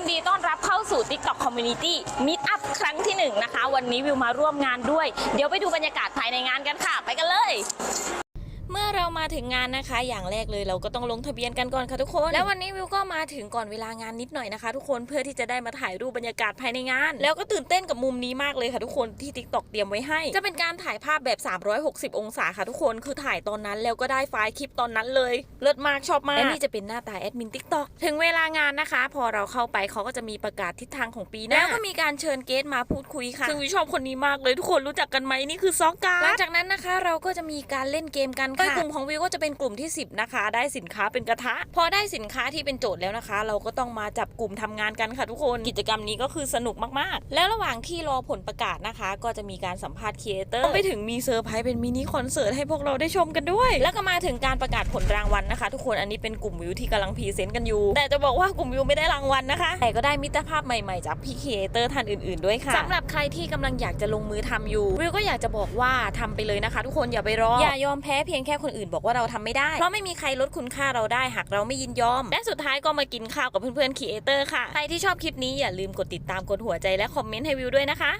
ยินดีต้อนรับเข้าสู่ TikTok Community Meet Up ครั้งที่ 1 นะคะ วันนี้วิวมาร่วมงานด้วย เดี๋ยวไปดูบรรยากาศภายในงานกันค่ะ ไปกันเลย มื่อเรามาถึงงานนะคะ อย่างแรกเลยเราก็ต้องลงทะเบียนกันก่อนค่ะทุกคน แล้ววันนี้วิวก็มาถึงก่อนเวลางานนิดหน่อยนะคะ ทุกคนเพื่อที่จะได้มาถ่ายรูปบรรยากาศภายในงาน แล้วก็ตื่นเต้นกับมุมนี้มากเลยค่ะทุกคนที่ TikTok เตรียมไว้ให้ จะเป็นการถ่ายภาพแบบ 360 องศาค่ะทุกคนคือถ่ายตอนนั้นแล้วก็ได้ไฟล์คลิปตอนนั้นเลยเลิศมากชอบมากและนี่จะเป็นหน้าตาแอดมิน TikTok ถึงเวลางานนะคะ พอเราเข้าไปเขาก็จะมีประกาศทิศทางของปีหน้าแล้วก็มีการเชิญเกสมาพูดคุยค่ะซึ่งวิวชอบคนนี้มากเลยทุกคนรู้จักกันไหมนี่คือซอกการ์ดหลังจากนั้นนะคะ เราก็จะมีการเล่นเกมกันค่ะกลุ่มของของวิวก็จะเป็นกลุ่มที่ 10 นะคะ ได้สินค้าเป็นกระทะ พอได้สินค้าที่เป็นโจทย์แล้วนะคะ เราก็ต้องมาจับกลุ่มทำงานกันค่ะทุกคนกิจกรรมนี้ก็คือสนุกมากๆ แล้วระหว่างที่รอผลประกาศนะคะ ก็จะมีการสัมภาษณ์ครีเอเตอร์ไปถึงมีเซอร์ไพรส์เป็นมินิคอนเสิร์ตให้พวกเราได้ชมกันด้วย แล้วก็มาถึงการประกาศผลรางวัลนะคะ ทุกคนอันนี้เป็นกลุ่มวิวที่กำลังพรีเซนต์กันอยู่ แต่จะบอกว่ากลุ่มวิวไม่ได้รางวัลนะคะ แต่ก็ได้มิตรภาพใหม่ๆ จากพี่ครีเอเตอร์ท่านอื่นๆด้วยค่ะสำหรับใครที่กำลังอยากจะลงมือทำอยู่วิวก็อยากจะบอกว่าทำไปเลยนะคะ ทุกคนอย่าไปรออย่ายอมแพ้เพียงแค่คนอื่นบอกว่าเราทำไม่ได้ เพราะไม่มีใครลดคุณค่าเราได้หากเราไม่ยินยอม และสุดท้ายก็มากินข้าวกับเพื่อนๆครีเอเตอร์ค่ะ ใครที่ชอบคลิปนี้อย่าลืมกดติดตามกดหัวใจและคอมเมนต์ให้วิวด้วยนะคะ